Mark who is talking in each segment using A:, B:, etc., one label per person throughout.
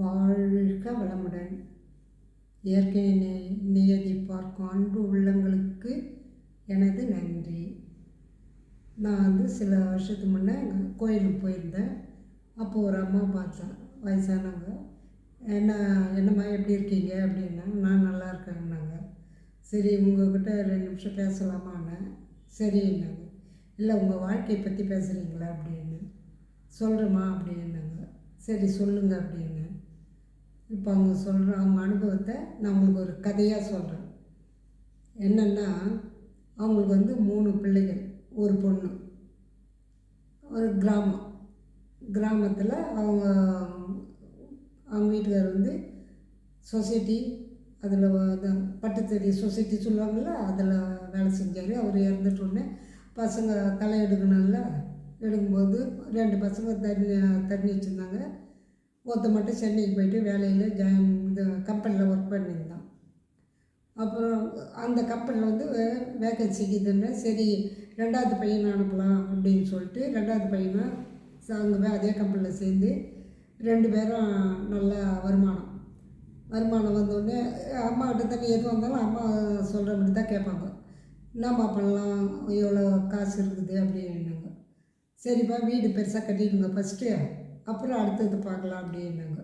A: வாழ்க வளமுடன். இயற்கை நியதி பார்க்கும் அன்பு உள்ளங்களுக்கு எனது நன்றி. நான் வந்து சில வருஷத்துக்கு முன்னே கோயிலுக்கு போயிருந்தேன். அப்போது ஒரு அம்மா பார்த்தேன் வயசானவங்க என்ன என்னம்மா எப்படி இருக்கீங்க? அப்படின்னா நான் நல்லா இருக்கேன்னாங்க. சரி உங்கள்கிட்ட ரெண்டு நிமிஷம் பேசலாமான்னு. சரின்னாங்க இல்லை உங்கள் வாழ்க்கையை பற்றி பேசுகிறீங்களா அப்படின்னு. சொல்கிறேம்மா அப்படின்னாங்க. சரி சொல்லுங்கள் அப்படின்னு. இப்போ அவங்க சொல்கிற அவங்க அனுபவத்தை நான் உங்களுக்கு ஒரு கதையாக சொல்கிறேன் என்னென்னா அவங்களுக்கு வந்து மூணு பிள்ளைகள் ஒரு பொண்ணு. ஒரு கிராமம். கிராமத்தில் அவங்க அவங்க வீட்டுக்கார் வந்து சொசைட்டி அதில் பட்டுத்தறி சொசைட்டி சொல்லுவாங்கள்ல அதில் வேலை செஞ்சார். அவர் இறந்துட்டோடனே பசங்க களை எடுக்கணும்ல எடுக்கும்போது ரெண்டு பசங்க தண்ணி தண்ணி வச்சுருந்தாங்க. ஒருத்த மட்டும் சென்னைக்கு போயிட்டு வேலையில் ஜாயின் இந்த கம்பெனியில் ஒர்க் பண்ணியிருந்தான். அப்புறம் அந்த கம்பெனியில் வந்து வேக்கன்சிக்குதுன்னு சரி ரெண்டாவது பையனை அனுப்பலாம் அப்படின்னு சொல்லிட்டு ரெண்டாவது பையனை அங்கே அதே கம்பெனியில் சேர்ந்து ரெண்டு பேரும் நல்ல வருமானம். வருமானம் வந்தோடனே அம்மாக்கிட்ட தண்ணி எது வந்தாலும் அம்மா சொல்கிற மாதிரி தான் கேட்பாங்க. என்னம்மா பண்ணலாம்? எவ்வளோ காசு இருக்குது அப்படின்னாங்க. சரிப்பா வீடு பெருசாக கட்டிடுங்க ஃபஸ்ட்டு அப்புறம் அடுத்தது பார்க்கலாம் அப்படின்னாங்க.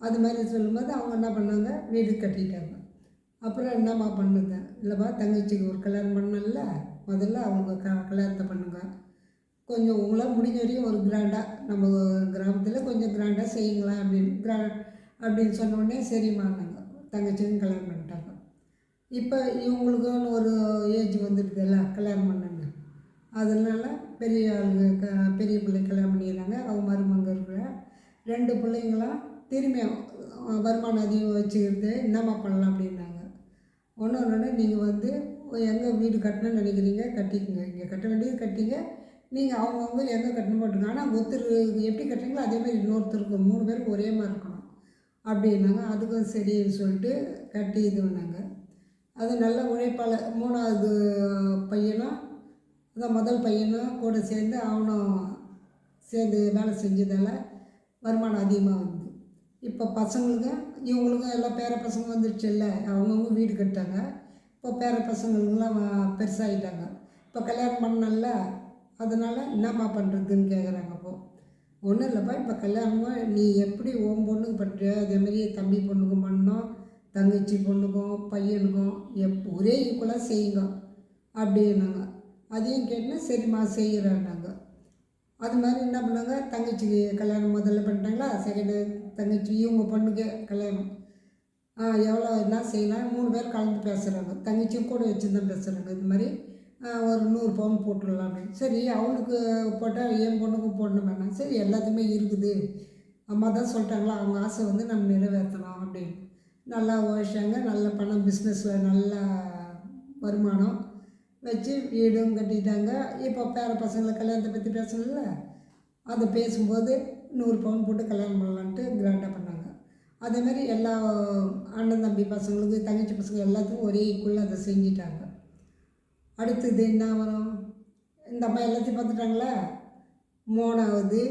A: அது மாதிரி சொல்லும்போது அவங்க என்ன பண்ணாங்க? வீடு கட்டிட்டாங்க. அப்புறம் என்னம்மா பண்ணுங்க இல்லைப்பா தங்கச்சிக்கு ஒரு கல்யாணம் பண்ணல. முதல்ல அவங்க க கல்யாணத்தை பண்ணுங்க. கொஞ்சம் உங்களால் முடிஞ்ச வரையும் ஒரு கிராண்டாக நம்ம கிராமத்தில் கொஞ்சம் கிராண்டாக செய்யுங்களா அப்படின்னு கிரா அப்படின்னு சொன்னோடனே சரிமானாங்க தங்கச்சிக்கும் கல்யாணம் பண்ணிட்டாங்க. இப்போ இவங்களுக்குன்னு ஒரு ஏஜ் வந்துடுதுல்ல கல்யாணம் பண்ணணும். அதனால் பெரிய ஆளுங்க க பெரிய பிள்ளை கல்யாணம் பண்ணிடுறாங்க அவங்க மருமங்க இருக்கிற ரெண்டு பிள்ளைங்களாம் திரும்பி வருமானம் அதிகம் வச்சுக்கிறது என்னம்மா பண்ணலாம் அப்படின்னாங்க. ஒன்று ஒன்று நீங்கள் வந்து எங்கே வீடு கட்டணும்னு நினைக்கிறீங்க கட்டிக்கங்க. இங்கே கட்ட வேண்டியது கட்டிங்க. நீங்கள் அவங்கவுங்க எங்கே கட்டணும் போட்டுங்க ஆனால் ஒருத்தர் எப்படி கட்டுறீங்களோ அதேமாதிரி இன்னொருத்தருக்கு மூணு பேருக்கு ஒரே மாதிரி இருக்கணும். அப்படின்னாங்க. அதுக்கும் சரின்னு சொல்லிட்டு கட்டி இது பண்ணாங்க. அது நல்ல உழைப்பால் மூணாவது பையனும் அதான் முதல் பையனும் கூட சேர்ந்து அவனும் சேர்ந்து வேலை செஞ்சதால் வருமானம் அதிகமாக வந்து இப்போ பசங்களுக்கும் இவங்களுக்கும் எல்லாம் பேர பசங்க வந்துடுச்சு இல்லை அவங்கவுங்க வீடு கட்டாங்க இப்போ பேர பசங்களுக்கெல்லாம் பெருசாகிட்டாங்க இப்போ கல்யாணம் பண்ணல அதனால் என்னம்மா பண்ணுறதுன்னு கேட்குறாங்க அப்போது ஒன்றும் இல்லைப்பா இப்போ கல்யாணமாக நீ எப்படி ஓம் பொண்ணுக்கு பண்ணுறியோ அதேமாரி தம்பி பொண்ணுக்கும் பண்ணோம் தங்கச்சி பொண்ணுக்கும் பையனுக்கும் எப் ஒரே ஈக்குவலாக செய்யுங்க அப்படின்னாங்க. அதையும் கேட்டேன் சரிம்மா செய்கிறேன்னாங்க அது மாதிரி என்ன பண்ணாங்க? தங்கச்சிக்கு கல்யாணம் முதல்ல பண்ணிட்டாங்களா? செகண்டு தங்கச்சி இவங்க பொண்ணுக்கு கல்யாணம். எவ்வளோ என்ன செய்யலாம்? மூணு பேர் கலந்து பேசுகிறாங்க தங்கச்சியும் கூட வச்சுருந்தான் பேசுகிறாங்க இது மாதிரி ஒரு நூறு பவுன் போட்டுடலாம். அப்படின்னு சரி அவனுக்கு போட்டால் என் பொண்ணுக்கும் போடணும் வேணாம் சரி எல்லாத்துக்குமே இருக்குது. அம்மா தான் சொல்லிட்டாங்களா? அவங்க ஆசை வந்து நம்ம நிறைவேற்றலாம் அப்படின்னு. நல்லா உழைச்சாங்க. நல்ல பணம் பிஸ்னஸில் நல்ல வருமானம். வச்சு வீடும் கட்டிட்டாங்க. இப்போ பேர பசங்களை கல்யாணத்தை பற்றி பேசணும்ல? அதை பேசும்போது நூறு பவுன் போட்டு கல்யாணம் பண்ணலான்ட்டு கிராண்டாக பண்ணாங்க. அதேமாதிரி எல்லா அண்ணன் தம்பி பசங்களுக்கு தங்கச்சி பசங்க எல்லாத்துக்கும் ஒரே ஈக்குவலாக அதை செஞ்சிட்டாங்க. அடுத்தது என்ன வரும்? இந்த அம்மா எல்லாத்தையும் பார்த்துட்டாங்களா? மூணாவது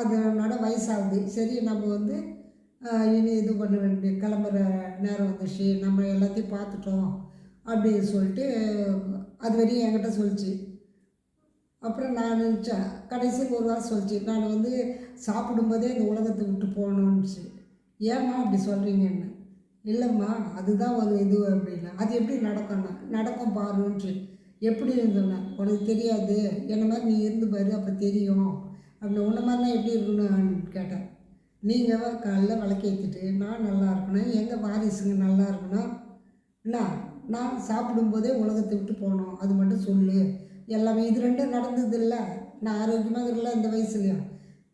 A: அதனோட வயசாகுது. சரி நம்ம வந்து இனி இது பண்ண வேண்டிய கிளம்புற நேரம் வந்துச்சு நம்ம எல்லாத்தையும் பார்த்துட்டோம் அப்படின்னு சொல்லிட்டு அது வரையும் என்கிட்ட சொல்லிச்சு. அப்புறம் நான் நினச்சேன் கடைசியில் ஒரு வாரம் சொல்லிச்சு நான் வந்து சாப்பிடும்போதே இந்த உலகத்தை விட்டு போகணுன்னுச்சு ஏம்மா அப்படி சொல்கிறீங்கன்னு இல்லைம்மா அதுதான் ஒரு இது அப்படின்னா அது எப்படி நடக்கும்னா நடக்கும் பாருன்ட்டு எப்படி இருந்தோம்னா உனக்கு தெரியாது. என்ன மாதிரி நீ இருந்து பாரு அப்போ தெரியும். அப்படி உன்ன மாதிரிலாம் எப்படி இருக்கணும்னு கேட்டேன். நீங்கள் காலைல விளக்கேற்றிட்டு நான் நல்லா இருக்கணும். எங்கள் வாரிசுங்க நல்லா இருக்கணும். என்ன? நான் சாப்பிடும்போதே உலகத்தை விட்டு போனோம். அது மட்டும் சொல்லு. எல்லாமே இது ரெண்டும் நடந்தது இல்லை நான் ஆரோக்கியமாக இருக்கல இந்த வயசுலையும்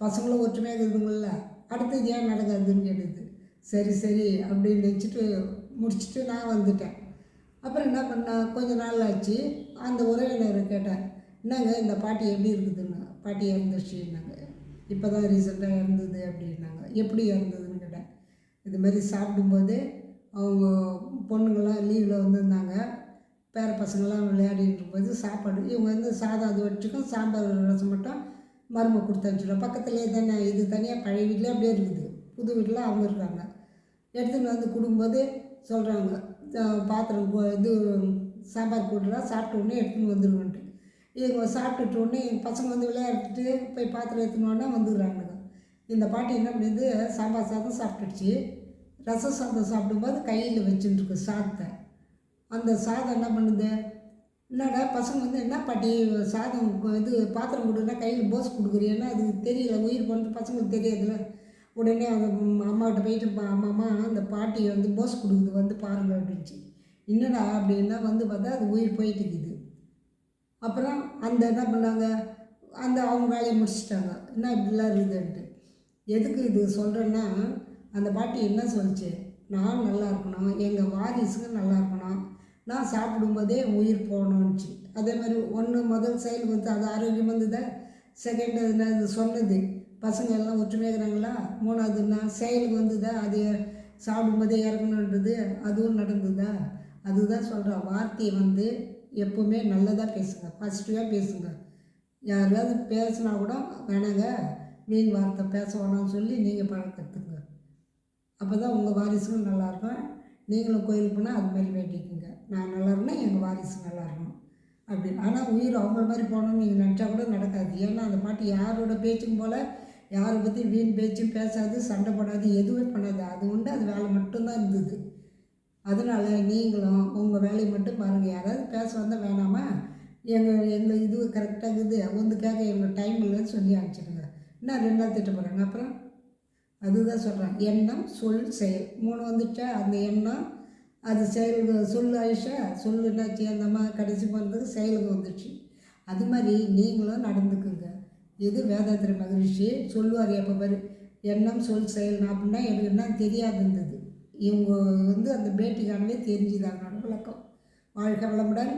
A: பசங்களும் ஒற்றுமையாக இருக்குதுங்கள அடுத்தது ஏன் நடக்காதுன்னு கேட்டது. சரி சரி அப்படின்னு நினச்சிட்டு முடிச்சுட்டு நான் வந்துட்டேன். அப்புறம் என்ன பண்ணேன் கொஞ்ச நாள் ஆச்சு. அந்த உறவினரை கேட்டேன் என்னங்க இந்த பாட்டி எப்படி இருக்குதுன்னு? பாட்டி இறந்துருச்சுன்னாங்க இப்போ தான் ரீசெண்டாக இறந்தது அப்படின்னாங்க. எப்படி இறந்ததுன்னு கேட்டேன். இது மாதிரி சாப்பிடும்போது அவங்க பொண்ணுங்கள்லாம் லீவில் வந்திருந்தாங்க. பேர பசங்கள்லாம் விளையாடிட்டு இருக்கும்போது சாப்பாடு இவங்க வந்து சாதம் அது வச்சுக்கும் சாம்பார் ரசம் மட்டும் மருமை கொடுத்து அனுப்பிச்சிடுவோம் பக்கத்துலேயே தானே இது தனியாக பழைய வீட்டில் அப்படியே இருக்குது. புது வீட்டில் அவங்க இருக்காங்க. எடுத்துன்னு வந்து கொடுக்கும்போது சொல்கிறாங்க பாத்திரம் இது சாம்பார் கூட்டலாம் சாப்பிட்ட உடனே எடுத்துன்னு வந்துடுவோன்ட்டு இவங்க சாப்பிட்டுட்ட உடனே எங்க பசங்க வந்து விளையாடிட்டு போய் பாத்திரம் எடுத்துன்னு உடனே வந்துடுறாங்க இந்த பாட்டி என்ன பண்ணுது சாம்பார் சாதம் சாப்பிட்டுடுச்சு. ரசம் சாதம் சாப்பிடும்போது கையில் வச்சுட்டுருக்கு சாதத்தை. அந்த சாதம் என்ன பண்ணுது? என்னடா பசங்க வந்து என்ன பாட்டி சாதம் இது பாத்திரம் கொடுன்னா கையில் போஸ் கொடுக்குறீன்னா அது தெரியல உயிர் போனது பசங்களுக்கு தெரியாதுல்ல. உடனே அந்த ம் போயிட்டு "பா- அம்மா அம்மா அந்த பாட்டியை வந்து போஸ் கொடுக்குது வந்து பாருங்க அப்படின்ச்சு. என்னடா அப்படின்னா வந்து பார்த்தா அது உயிர் போயிட்டு இருக்குது அப்புறம் அந்த என்ன பண்ணாங்க? அந்த அவங்க வேலையை முடிச்சிட்டாங்க. என்ன இப்படிலாம் இருக்குதுன்ட்டு? எதுக்கு இது சொல்கிறேன்னா அந்த பாட்டி என்ன சொல்லிச்சு? நான் நல்லா இருக்கணும். எங்கள் வாரிசுங்க நல்லா இருக்கணும். நான் சாப்பிடும்போதே உயிர் போகணுன்னுச்சு அதே மாதிரி ஒன்று முதல் செயல் வந்து அது ஆரோக்கியம் வந்ததா செகண்ட் என்ன சொன்னது. பசங்க எல்லாம் ஒற்றுமையாக இருக்கிறாங்களா மூணாவதுன்னா செயலுக்கு வந்ததா அது சாப்பிடும்போதே இறங்கணுன்றது அதுவும் நடந்ததா? அதுதான் சொல்கிறேன் வார்த்தையை வந்து எப்போவுமே நல்லதாக பேசுங்க. பாசிட்டிவாக பேசுங்க. யாராவது பேசினா கூட வேணாங்க. வீண் வார்த்தை பேச வேணாம்னு சொல்லி நீங்கள் பழக்கத்துங்க அப்போ தான் உங்கள் வாரிசும் நல்லாயிருக்கும் நீங்களும் கோயிலுக்கு போனால் அது மாதிரி வேண்டிக்குங்க. நான் நல்லா இருக்கணும் எங்கள் வாரிசு நல்லா இருக்கணும் அப்படி ஆனால் உயிர் அவங்கள மாதிரி போகணும்னு நீங்கள் நினச்சா கூட நடக்காது. ஏன்னா அந்த பாட்டி யாரோட பேச்சும் போல் யாரை பற்றி வீண் பேச்சும் பேசாது சண்டை போடாது எதுவுமே பண்ணாது. அது உண்டு அது வேலை மட்டும்தான் இருந்தது. அதனால் நீங்களும் உங்கள் வேலையை மட்டும் பாருங்கள் யாராவது பேச வந்தால் வேணாமா? எங்கள் எங்கள் இது கரெக்டாக இருக்குது வந்து கேட்க எங்கள் டைம் இல்லைன்னு சொல்லி அனுப்பிச்சிடுங்க. என்ன ரெண்டு நாள் திட்ட போகிறாங்க அப்புறம்? அதுதான் சொல்கிறேன் எண்ணம் சொல் செயல். மூணு வந்துச்சா? அந்த எண்ணம் அது செயல் சொல் ஆயிடுச்சா? சொல் என்னாச்சு? அந்த அம்மா கடைசி பண்ணுறதுக்கு செயலுக்கு வந்துடுச்சு அது மாதிரி நீங்களும் நடந்துக்குங்க. இது வேதாத்திர மகரிஷி? சொல்லுவார் எப்போ பாரு எண்ணம் சொல் செயல் அப்படின்னா எனக்கு என்ன தெரியாது இருந்தது இவங்க வந்து அந்த பேட்டிக்கானவே தெரிஞ்சுதாங்க. விளக்கம் வாழ்க்கை வளமுடன்.